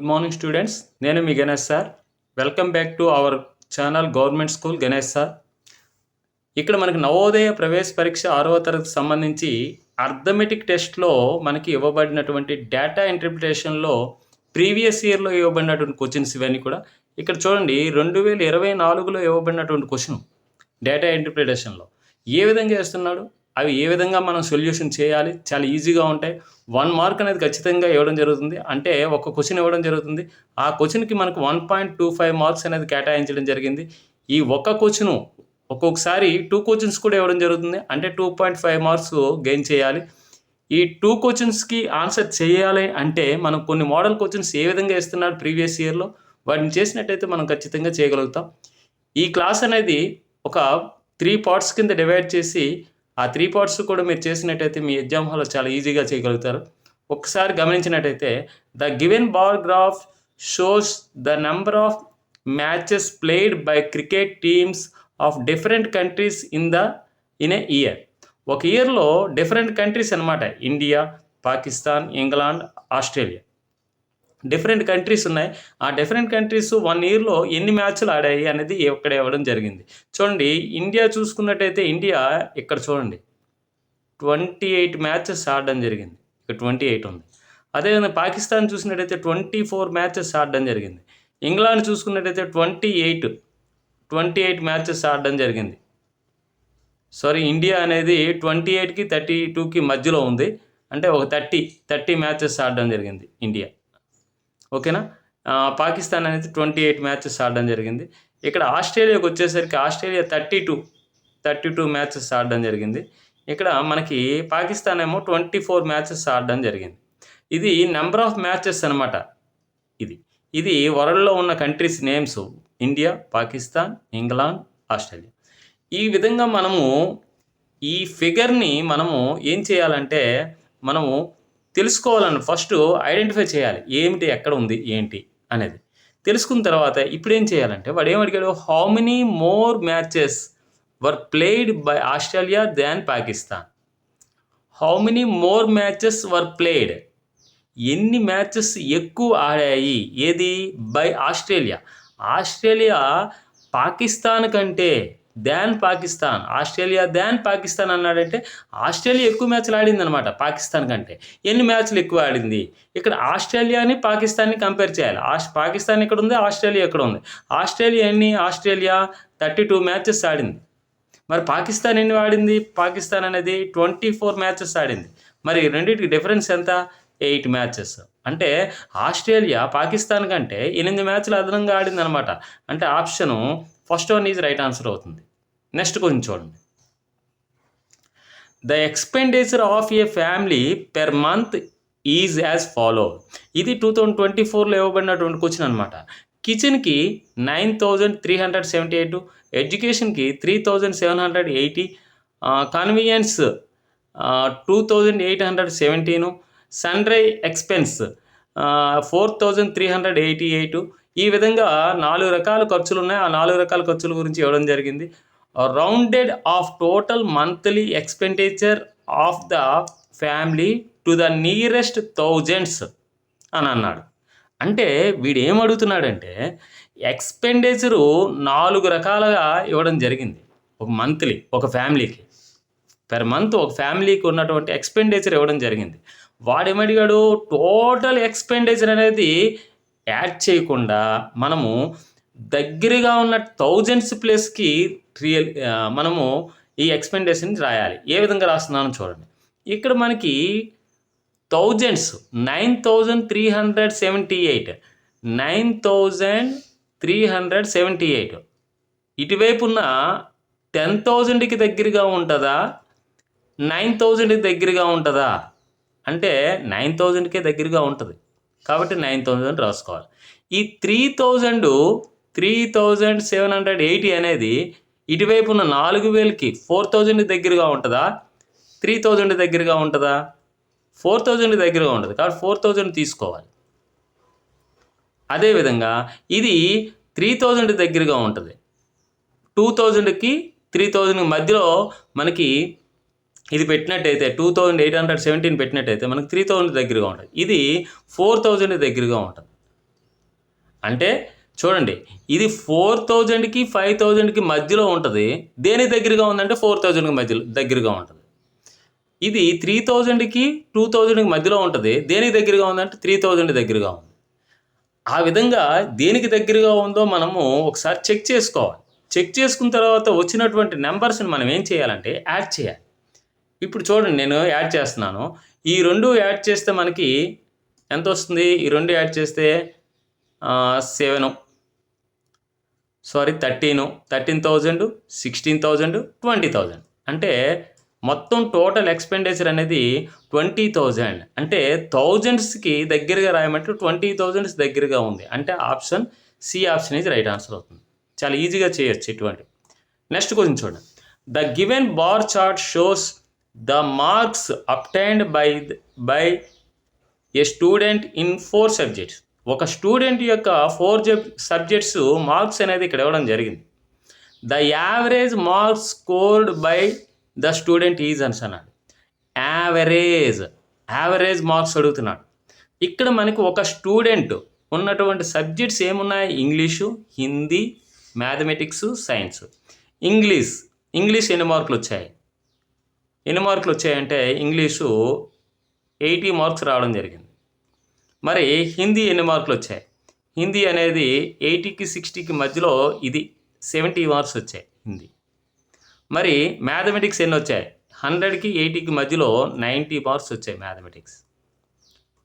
Good morning students నేను మీ Ganesh sir. Welcome back to our channel government school Ganesh sir. ఇక్కడ మనకి నవోదయ ప్రవేశ పరీక్ష ఆరవ తరగతి సంబంధించి అర్థమెటిక్ టెస్ట్లో మనకి ఇవ్వబడినటువంటి డేటా ఇంటర్ప్రిటేషన్లో ప్రీవియస్ ఇయర్లో ఇవ్వబడినటువంటి క్వశ్చన్స్ ఇవన్నీ కూడా ఇక్కడ చూడండి రెండు వేల ఇరవై నాలుగులో ఇవ్వబడినటువంటి క్వశ్చన్ డేటా ఇంటర్ప్రిటేషన్లో ఏ విధంగా వేస్తున్నాడు అవి ఏ విధంగా మనం సొల్యూషన్ చేయాలి? చాలా ఈజీగా ఉంటాయి. వన్ మార్క్ అనేది ఖచ్చితంగా ఇవ్వడం జరుగుతుంది. అంటే ఒక క్వశ్చన్ ఇవ్వడం జరుగుతుంది. ఆ క్వశ్చన్కి మనకు one point two five marks అనేది కేటాయించడం జరిగింది. ఈ ఒక్క క్వశ్చన్ ఒక్కొక్కసారి టూ క్వశ్చన్స్ కూడా ఇవ్వడం జరుగుతుంది. అంటే two point five marks gain చేయాలి. ఈ టూ క్వశ్చన్స్కి ఆన్సర్ చేయాలి అంటే మనం కొన్ని మోడల్ క్వశ్చన్స్ ఏ విధంగా ఇస్తున్నారు ప్రీవియస్ ఇయర్లో వాటిని చేసినట్టయితే మనం ఖచ్చితంగా చేయగలుగుతాం. ఈ క్లాస్ అనేది ఒక త్రీ పార్ట్స్ కింద డివైడ్ చేసి ఆ త్రీ పార్ట్స్ కూడా మీరు చేసినట్టయితే మీ ఎగ్జామ్ హాల్లో చాలా ఈజీగా చేయగలుగుతారు. ఒకసారి గమనించినట్టయితే the given ball graph shows the number of matches played by cricket teams of different countries in the in a year ఒక ఇయర్లో డిఫరెంట్ కంట్రీస్ అనమాట India Pakistan England Australia different countries ఉన్నాయి. ఆ డిఫరెంట్ కంట్రీస్ వన్ ఇయర్లో ఎన్ని మ్యాచ్లు ఆడాయి అనేది ఇక్కడ ఇవ్వడం జరిగింది. చూడండి ఇండియా చూసుకున్నట్టయితే ఇండియా ఇక్కడ చూడండి ట్వంటీ ఎయిట్ మ్యాచెస్ ఆడడం జరిగింది. ఇక్కడ ట్వంటీ ఎయిట్ ఉంది అదేవిధంగా పాకిస్తాన్ చూసినట్టయితే ట్వంటీ ఫోర్ మ్యాచెస్ ఆడడం జరిగింది. ఇంగ్లాండ్ చూసుకున్నట్టయితే twenty eight twenty eight matches ఆడడం జరిగింది. సారీ ఇండియా అనేది ట్వంటీ ఎయిట్కి థర్టీ టూకి మధ్యలో ఉంది. అంటే ఒక థర్టీ థర్టీ మ్యాచెస్ ఆడడం జరిగింది ఇండియా ఓకేనా? పాకిస్తాన్ అనేది ట్వంటీ ఎయిట్ మ్యాచెస్ ఆడడం జరిగింది. ఇక్కడ ఆస్ట్రేలియాకి వచ్చేసరికి Australia thirty two thirty two matches ఆడడం జరిగింది. ఇక్కడ మనకి పాకిస్తాన్ ఏమో ట్వంటీ ఫోర్ మ్యాచెస్ ఆడడం జరిగింది. ఇది నెంబర్ ఆఫ్ మ్యాచెస్ అనమాట ఇది ఇది వరల్డ్లో ఉన్న countries names India Pakistan England Australia. ఈ విధంగా మనము ఈ ఫిగర్ని మనము ఏం చేయాలంటే మనము తెలుసుకోవాలని ఫస్ట్ ఐడెంటిఫై చేయాలి. ఏమిటి? ఎక్కడ ఉంది? ఏంటి? అనేది. తెలుసుకున్న తర్వాత ఇప్పుడు ఏం చేయాలంటే వాడు ఏం అడిగాడు? How many more matches were played by Australia than Pakistan how many more matches were played ఎన్ని మ్యాచెస్ ఎక్కువ ఆడాయి? ఏది? బై ఆస్ట్రేలియా ఆస్ట్రేలియా పాకిస్తాన్ కంటే than Pakistan Australia than Pakistan అన్నాడంటే ఆస్ట్రేలియా ఎక్కువ మ్యాచ్లు ఆడింది అనమాట పాకిస్తాన్ కంటే. ఎన్ని మ్యాచ్లు ఎక్కువ ఆడింది? ఇక్కడ ఆస్ట్రేలియాని పాకిస్తాన్ని కంపేర్ చేయాలి. ఆస్ పాకిస్తాన్ ఇక్కడ ఉంది ఆస్ట్రేలియా ఇక్కడ ఉంది ఆస్ట్రేలియా ఎన్ని? ఆస్ట్రేలియా థర్టీ టూ మ్యాచెస్ ఆడింది. మరి పాకిస్తాన్ ఎన్ని ఆడింది? పాకిస్తాన్ అనేది ట్వంటీ ఫోర్ మ్యాచెస్ ఆడింది. మరి రెండింటికి డిఫరెన్స్ ఎంత? Eight matches. అంటే ఆస్ట్రేలియా పాకిస్తాన్ కంటే ఎనిమిది మ్యాచ్లు అదనంగా ఆడింది అనమాట అంటే option first one is right answer అవుతుంది. నెక్స్ట్ కొంచెం చూడండి. The expenditure of a family per month is as follow. ఇది టూ థౌజండ్ ట్వంటీ ఫోర్లో ఇవ్వబడినటువంటి క్వశ్చన్ అనమాట కిచెన్కి nine thousand three hundred seventy eight ఎడ్యుకేషన్కి three thousand seven hundred eighty convenience two thousand eight hundred seventeen sundry expense four thousand three hundred eighty eight ఈ విధంగా నాలుగు రకాల ఖర్చులు ఉన్నాయి ఆ నాలుగు రకాల ఖర్చుల గురించి ఇవ్వడం జరిగింది. Rounded off total monthly expenditure of the family to the nearest thousands అని అన్నాడు. అంటే వీడు ఏం అడుగుతున్నాడంటే ఎక్స్పెండిచరు నాలుగు రకాలుగా ఇవ్వడం జరిగింది. ఒక మంత్లీ ఒక ఫ్యామిలీకి పెర్ మంత్ ఒక ఫ్యామిలీకి ఉన్నటువంటి ఎక్స్పెండిచర్ ఇవ్వడం జరిగింది. వాడు ఏమడిగాడు టోటల్ ఎక్స్పెండిచర్ అనేది యాడ్ చేయకుండా మనము దగ్గరగా ఉన్న థౌజండ్స్ ప్లేస్కి రియల్ మనము ఈ ఎక్స్పెండేషన్ రాయాలి. ఏ విధంగా రాస్తున్నానో చూడండి. ఇక్కడ మనకి thousands nine thousand three hundred seventy eight nine thousand three hundred seventy eight. ఇటువైపు ఉన్న టెన్ థౌజండ్కి దగ్గరగా ఉంటుందా? నైన్ థౌజండ్కి దగ్గరగా ఉంటుందా? అంటే నైన్ థౌజండ్కే దగ్గరగా ఉంటుంది. కాబట్టి నైన్ థౌజండ్ రాసుకోవాలి. ఈ three thousand three thousand seven hundred eighty అనేది ఇటువైపు ఉన్న నాలుగు వేలకి ఫోర్ థౌజండ్ దగ్గరగా ఉంటుందా? త్రీ థౌజండ్ దగ్గరగా ఉంటుందా? ఫోర్ థౌజండ్ దగ్గరగా ఉంటుంది. కాబట్టి ఫోర్ థౌజండ్ తీసుకోవాలి. అదేవిధంగా ఇది త్రీ థౌజండ్ దగ్గరగా ఉంటుంది. టూ థౌజండ్కి త్రీ థౌజండ్ మధ్యలో మనకి ఇది పెట్టినట్టయితే two thousand eight hundred seventeen పెట్టినట్టయితే మనకి త్రీ థౌజండ్ దగ్గరగా ఉంటుంది. ఇది ఫోర్ థౌజండ్ దగ్గరగా ఉంటుంది. అంటే చూడండి ఇది ఫోర్ థౌజండ్కి ఫైవ్ థౌజండ్కి మధ్యలో ఉంటుంది. దేని దగ్గరగా ఉందంటే ఫోర్ థౌజండ్కి మధ్యలో దగ్గరగా ఉంటుంది. ఇది త్రీ థౌజండ్కి టూ థౌజండ్కి మధ్యలో ఉంటుంది. దేనికి దగ్గరగా ఉందంటే త్రీ థౌజండ్ దగ్గరగా ఉంది. ఆ విధంగా దేనికి దగ్గరగా ఉందో మనము ఒకసారి చెక్ చేసుకోవాలి. చెక్ చేసుకున్న తర్వాత వచ్చినటువంటి నెంబర్స్ని మనం ఏం చేయాలంటే యాడ్ చేయాలి. ఇప్పుడు చూడండి నేను యాడ్ చేస్తున్నాను. ఈ రెండు యాడ్ చేస్తే మనకి ఎంత వస్తుంది? ఈ రెండు యాడ్ చేస్తే seven sorry thirteen thirteen thousand sixteen thousand twenty thousand అంటే మొత్తం టోటల్ ఎక్స్పెండిచర్ అనేది ట్వంటీ థౌజండ్ అంటే థౌజండ్స్కి దగ్గరగా రాయమంటే ట్వంటీ థౌజండ్స్ దగ్గరగా ఉంది. అంటే ఆప్షన్ సి ఆప్షన్ ఇది రైట్ ఆన్సర్ అవుతుంది. చాలా ఈజీగా చేయొచ్చు ఇటువంటి. నెక్స్ట్ క్వశ్చన్ చూడండి. The given bar chart shows the marks obtained by by a student in four subjects ఒక స్టూడెంట్ యొక్క ఫోర్ సబ్జెక్ట్స్ మార్క్స్ అనేది ఇక్కడ ఇవ్వడం జరిగింది. The average marks scored by the student is అని అన్నాడు యావరేజ్ యావరేజ్ మార్క్స్ అడుగుతున్నాడు. ఇక్కడ మనకు ఒక స్టూడెంట్ ఉన్నటువంటి సబ్జెక్ట్స్ ఏమున్నాయి? English Hindi mathematics science English English ఎన్ని మార్కులు వచ్చాయి? ఎన్ని మార్కులు వచ్చాయంటే ఇంగ్లీషు ఎయిటీ మార్క్స్ రావడం జరిగింది. మరి హిందీ ఎన్ని మార్కులు వచ్చాయి? హిందీ అనేది ఎయిటీకి సిక్స్టీకి మధ్యలో ఇది సెవెంటీ మార్క్స్ వచ్చాయి హిందీ. మరి మ్యాథమెటిక్స్ ఎన్ని వచ్చాయి? హండ్రెడ్కి ఎయిటీకి మధ్యలో నైంటీ మార్క్స్ వచ్చాయి మ్యాథమెటిక్స్.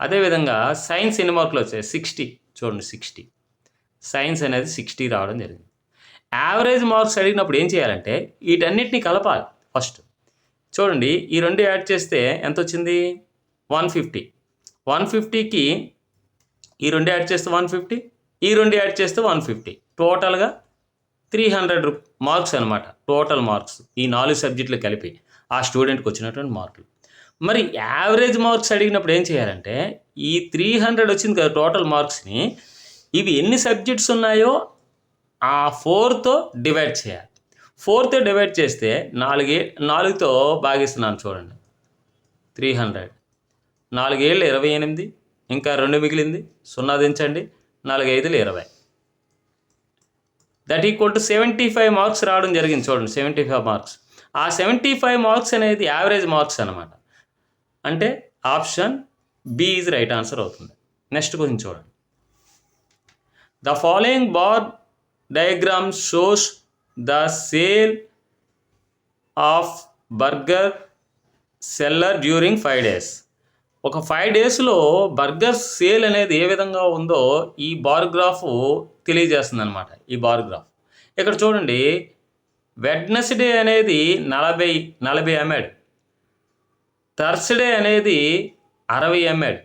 అదేవిధంగా సైన్స్ ఎన్ని మార్కులు వచ్చాయి? సిక్స్టీ. చూడండి సిక్స్టీ. సైన్స్ అనేది సిక్స్టీ రావడం జరిగింది. యావరేజ్ మార్క్స్ అడిగినప్పుడు ఏం చేయాలంటే వీటన్నిటిని కలపాలి ఫస్ట్. చూడండి ఈ రెండు యాడ్ చేస్తే ఎంత వచ్చింది వన్ ఫిఫ్టీ. వన్ ఫిఫ్టీకి ఈ రెండు యాడ్ చేస్తే వన్ ఫిఫ్టీ ఈ రెండు యాడ్ చేస్తే వన్ ఫిఫ్టీ. టోటల్గా త్రీ హండ్రెడ్ మార్క్స్ అనమాట టోటల్ మార్క్స్. ఈ నాలుగు సబ్జెక్టులు కలిపి ఆ స్టూడెంట్కి వచ్చినటువంటి మార్కులు. మరి యావరేజ్ మార్క్స్ అడిగినప్పుడు ఏం చేయాలంటే ఈ త్రీ హండ్రెడ్ వచ్చింది కదా టోటల్ మార్క్స్ని ఇవి ఎన్ని సబ్జెక్ట్స్ ఉన్నాయో ఆ ఫోర్తో డివైడ్ చేయాలి. ఫోర్తో డివైడ్ చేస్తే నాలుగే నాలుగుతో భాగిస్తున్నాను చూడండి. Three hundred. నాలుగేళ్ళు ఇరవై ఎనిమిది ఇంకా రెండు మిగిలింది సున్నా దించండి నాలుగు ఐదులు ఇరవై. That equal to seventy five marks రావడం జరిగింది చూడండి సెవెంటీ ఫైవ్ మార్క్స్. ఆ సెవెంటీ ఫైవ్ మార్క్స్ అనేది యావరేజ్ మార్క్స్ అనమాట అంటే option B is right answer అవుతుంది. నెక్స్ట్ క్వశ్చన్ చూడండి. The following bar diagram shows the sale of burger seller during five days. ఒక ఫైవ్ డేస్లో బర్గర్ సేల్ అనేది ఏ విధంగా ఉందో ఈ బార్గ్రాఫ్ తెలియజేస్తుంది అనమాట ఈ బారోగ్రాఫ్ ఇక్కడ చూడండి వెడ్నెస్డే అనేది నలభై నలభై ఎంఎడ్ థర్స్డే అనేది అరవై ఎంఎడ్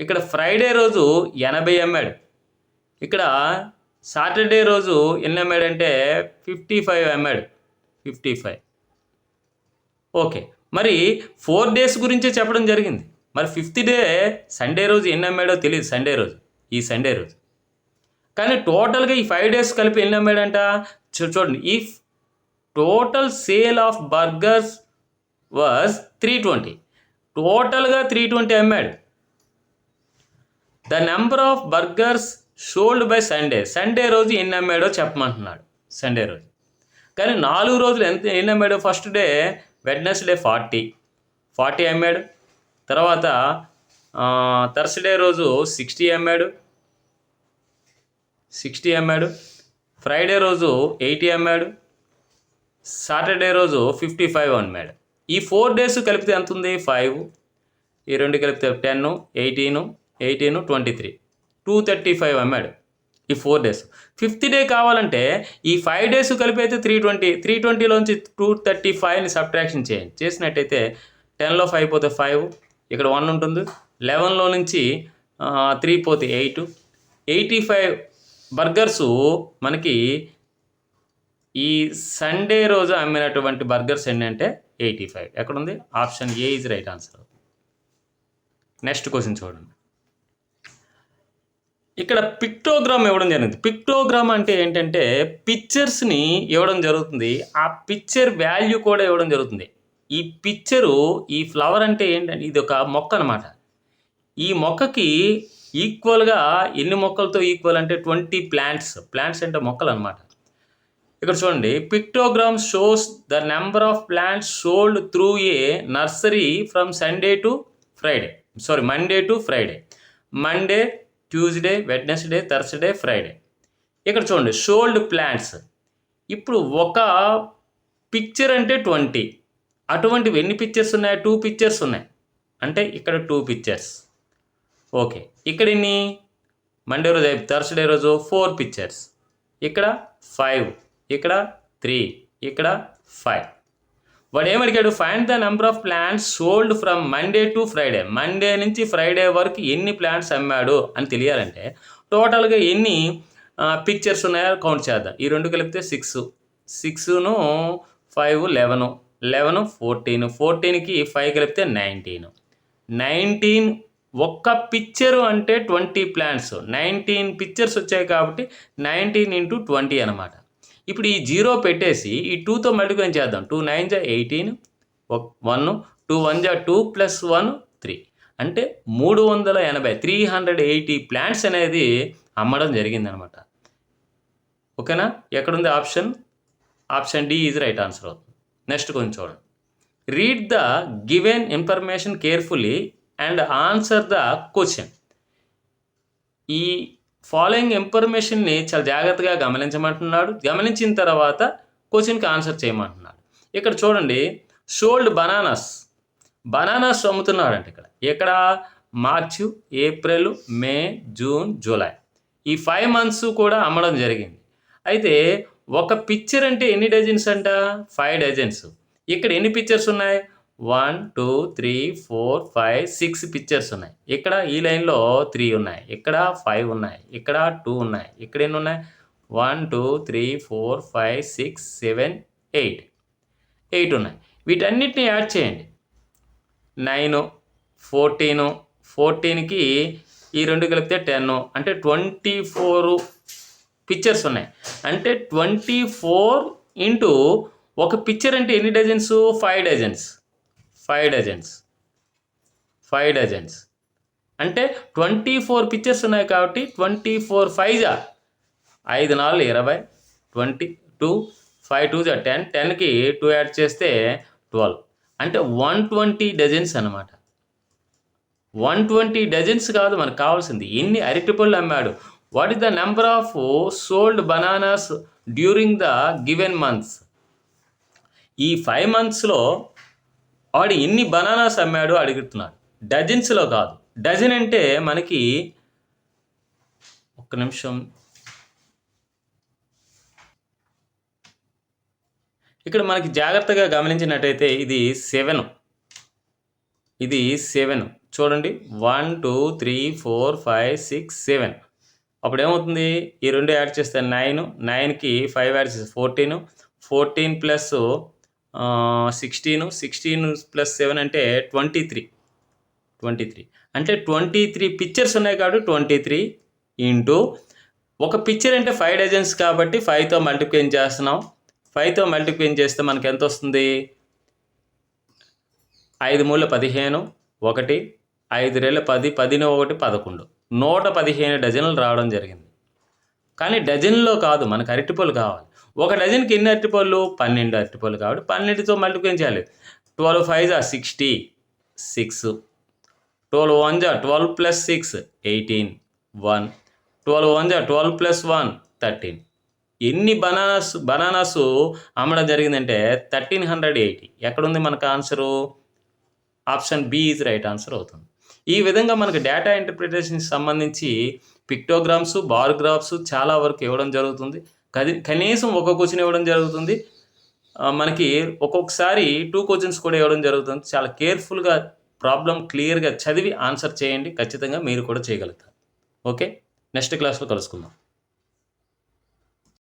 ఇక్కడ ఫ్రైడే రోజు ఎనభై ఎంఎడ్ ఇక్కడ సాటర్డే రోజు ఎన్ని ఎంఎడ్ అంటే ఫిఫ్టీ ఫైవ్ ఎంఎడ్ ఫిఫ్టీ ఫైవ్ ఓకే. మరి ఫోర్ డేస్ గురించే చెప్పడం జరిగింది. మరి ఫిఫ్త్ డే సండే రోజు ఎన్ని అమ్మాడో తెలియదు సండే రోజు ఈ సండే రోజు. కానీ టోటల్గా ఈ ఫైవ్ డేస్ కలిపి ఎన్ని అమ్మాడంట చూ- చూడండి. ఈ total sale of burgers was three twenty టోటల్గా three twenty అమ్మాడు the number of burgers should by Sunday Sunday రోజు ఎన్ని అమ్మాడో చెప్పమంటున్నాడు. సండే రోజు. కానీ నాలుగు రోజులు ఎంత ఎన్ని అమ్మాడో? First day Wednesday forty forty అమ్మాడు. తర్వాత థర్స్డే రోజు సిక్స్టీ అమ్మాడు. సిక్స్టీ అమ్మాడు. ఫ్రైడే రోజు ఎయిటీ అమ్మాడు. సాటర్డే రోజు ఫిఫ్టీ ఫైవ్ అమ్మాడు. ఈ ఫోర్ డేస్ కలిపితే ఎంత ఉంది ఫైవ్ ఈ రెండు కలిపితే ten eighteen eighteen twenty three two thirty five అమ్మాడు ఈ ఫోర్ డేస్. ఫిఫ్త్ డే కావాలంటే ఈ ఫైవ్ డేస్ కలిపి అయితే త్రీ ట్వంటీ త్రీ ట్వంటీలోంచి టూ థర్టీ ఫైవ్ని సబ్ట్రాక్షన్ చేయండి. చేసినట్టయితే టెన్లో ఫైవ్ పోతే ఫైవ్ ఇక్కడ వన్ ఉంటుంది. లెవెన్లో నుంచి త్రీ పోతే ఎయిట్. ఎయిటీ ఫైవ్ బర్గర్స్ మనకి ఈ సండే రోజు అమ్మినటువంటి బర్గర్స్ ఎన్ని అంటే ఎయిటీ ఫైవ్. ఎక్కడుంది? Option A is right answer. Next question చూడండి. ఇక్కడ పిక్టోగ్రామ్ ఇవ్వడం జరిగింది. పిక్టోగ్రామ్ అంటే ఏంటంటే పిక్చర్స్ని ఇవ్వడం జరుగుతుంది. ఆ పిక్చర్ వాల్యూ కూడా ఇవ్వడం జరుగుతుంది. ఈ పిక్చరు ఈ ఫ్లవర్ అంటే ఏంటంటే ఇది ఒక మొక్క అనమాట ఈ మొక్కకి ఈక్వల్గా ఎన్ని మొక్కలతో ఈక్వల్ అంటే ట్వంటీ ప్లాంట్స్ ప్లాంట్స్ అంటే మొక్కలు అనమాట ఇక్కడ చూడండి. Pictogram shows the number of plants sold through a nursery from Sunday to Friday sorry Monday to Friday Monday Tuesday Wednesday Thursday Friday ఇక్కడ చూడండి షోల్డ్ ప్లాంట్స్ ఇప్పుడు ఒక పిక్చర్ అంటే ట్వంటీ అటువంటివి ఎన్ని పిక్చర్స్ ఉన్నాయి? టూ పిక్చర్స్ ఉన్నాయి. అంటే ఇక్కడ టూ పిక్చర్స్ ఓకే ఇక్కడ ఎన్ని? మండే రోజు థర్స్డే రోజు ఫోర్ పిక్చర్స్ ఇక్కడ ఫైవ్ ఇక్కడ త్రీ ఇక్కడ ఫైవ్ వాడు ఏమడిగాడు? Find the number of plants sold from Monday to Friday Monday నుంచి ఫ్రైడే వరకు ఎన్ని ప్లాంట్స్ అమ్మాడు అని తెలియాలంటే టోటల్గా ఎన్ని పిక్చర్స్ ఉన్నాయో కౌంట్ చేద్దాం. ఈ రెండు కలిపితే సిక్స్ సిక్స్ను ఫైవ్ లెవెన్ లెవెన్ ఫోర్టీన్ ఫోర్టీన్కి ఫైవ్ కలిపితే నైన్టీన్ నైన్టీన్ ఒక్క పిక్చరు అంటే ట్వంటీ ప్లాంట్స్ నైన్టీన్ పిక్చర్స్ వచ్చాయి కాబట్టి నైన్టీన్ ఇంటూ ట్వంటీ అనమాట ఇప్పుడు ఈ జీరో పెట్టేసి ఈ టూతో మల్టిప్లై చేద్దాం. టూ నైన్ జా ఎయిటీన్ వన్ టూ వన్ జా టూ ప్లస్ వన్ త్రీ. అంటే మూడు వందల ఎనభై త్రీ హండ్రెడ్ ఎయిటీ ప్లాంట్స్ అనేది అమ్మడం జరిగిందనమాట. ఓకేనా? ఎక్కడుంది option? Option D is right answer అవుతుంది. నెక్స్ట్ కొంచెం చూడండి. Read the given information carefully and answer the question. ఈ ఫాలోయింగ్ ఇన్ఫర్మేషన్ని చాలా జాగ్రత్తగా గమనించమంటున్నాడు. గమనించిన తర్వాత క్వశ్చన్కి ఆన్సర్ చేయమంటున్నాడు. ఇక్కడ చూడండి సోల్డ్ బనానాస్. బనానాస్ అమ్ముతున్నాడంట ఇక్కడ. ఇక్కడ March April May June July. ఈ ఫైవ్ మంత్స్ కూడా అమ్మడం జరిగింది. అయితే ఒక పిక్చర్ అంటే ఎన్ని డజన్స్ అంట? Five dozens. ఇక్కడ ఎన్ని పిక్చర్స్ ఉన్నాయి? One two three four five six pictures ఉన్నాయి. ఇక్కడ ఈ లైన్లో త్రీ ఉన్నాయి. ఇక్కడ ఫైవ్ ఉన్నాయి. ఇక్కడ టూ ఉన్నాయి. ఇక్కడ ఎన్ని ఉన్నాయి? One two three four five six seven eight. Eight ఉన్నాయి. వీటన్నిటిని యాడ్ చేయండి. నైన్ ఫోర్టీను ఫోర్టీన్కి ఈ రెండు కలిపితే టెన్ అంటే ట్వంటీ ఫోర్ పిక్చర్స్ ఉన్నాయి. అంటే ట్వంటీ ఫోర్ ఇంటూ ఒక పిక్చర్ అంటే ఎన్ని dozens? Five dozens. Five dozens. Five dozens. అంటే ట్వంటీ ఫోర్ పిక్చర్స్ ఉన్నాయి కాబట్టి ట్వంటీ ఫోర్ ఫైవ్ జా ఐదు నాలుగు ఇరవై ట్వంటీ టూ ఫైవ్ టూ జా టెన్. టెన్కి టూ యాడ్ చేస్తే ట్వెల్వ్. అంటే వన్ ట్వంటీ డజన్స్ అనమాట వన్ ట్వంటీ డజన్స్ కాదు మనకు కావాల్సింది. ఎన్ని అరటిపళ్ళు అమ్మాడు. What is the number of sold bananas during the given months ఈ ఫైవ్ మంత్స్లో వాడు ఎన్ని బనానాస్ అమ్మాడు అడుగుతున్నాడు. డజన్స్లో కాదు. డజన్ అంటే మనకి ఒక్క నిమిషం. ఇక్కడ మనకి జాగ్రత్తగా గమనించినట్టయితే ఇది సెవెన్. ఇది సెవెన్. చూడండి. One two three four five six seven. అప్పుడు ఏమవుతుంది ఈ రెండు యాడ్ చేస్తే నైన్. నైన్కి ఫైవ్ యాడ్ చేస్తే fourteen. Fourteen plus sixteen sixteen plus seven అంటే ట్వంటీ త్రీ ట్వంటీ త్రీ అంటే ట్వంటీ త్రీ పిక్చర్స్ ఉన్నాయి కాబట్టి ట్వంటీ త్రీ ఇంటూ ఒక పిక్చర్ అంటే ఫైవ్ డజన్స్ కాబట్టి ఫైవ్తో మల్టిప్లికేషన్ చేస్తున్నాం. ఫైవ్తో మల్టిప్లికేషన్ చేస్తే మనకు ఎంత వస్తుంది? ఐదు మూల పదిహేను ఒకటి ఐదు రేళ్ళ పది పదిన ఒకటి పదకొండు. నూట పదిహేను డజన్లు రావడం జరిగింది. కానీ డజన్లో కాదు మనకు అరటిపళ్ళు కావాలి. ఒక డజన్కి ఎన్ని అరటిపళ్ళు పన్నెండు అరటిపళ్ళు కాబట్టి పన్నెండుతో మల్టిప్లై చేయాలి? ట్వెల్వ్ ఫైవ్ జా సిక్స్టీ సిక్స్. ట్వెల్వ్ వన్ జా twelve plus six eighteen one. Twelve one జా ట్వెల్వ్ ప్లస్ వన్ థర్టీన్. ఎన్ని బనానాస్ బనానాస్ అమ్మడం జరిగిందంటే థర్టీన్ హండ్రెడ్ ఎయిటీ. ఎక్కడుంది మనకు answer? Option B is right answer అవుతుంది. ఈ విధంగా మనకు డేటా ఇంటర్ప్రిటేషన్కి సంబంధించి పిక్టోగ్రామ్స్ బార్గ్రాఫ్స్ చాలా వరకు ఇవ్వడం జరుగుతుంది. కనీసం ఒక క్వశ్చన్ ఇవ్వడం జరుగుతుంది. మనకి ఒక్కొక్కసారి టూ క్వశ్చన్స్ కూడా ఇవ్వడం జరుగుతుంది. చాలా కేర్ఫుల్గా ప్రాబ్లం క్లియర్గా చదివి ఆన్సర్ చేయండి. ఖచ్చితంగా మీరు కూడా చేయగలుగుతారు. ఓకే నెక్స్ట్ క్లాస్లో కలుసుకుందాం.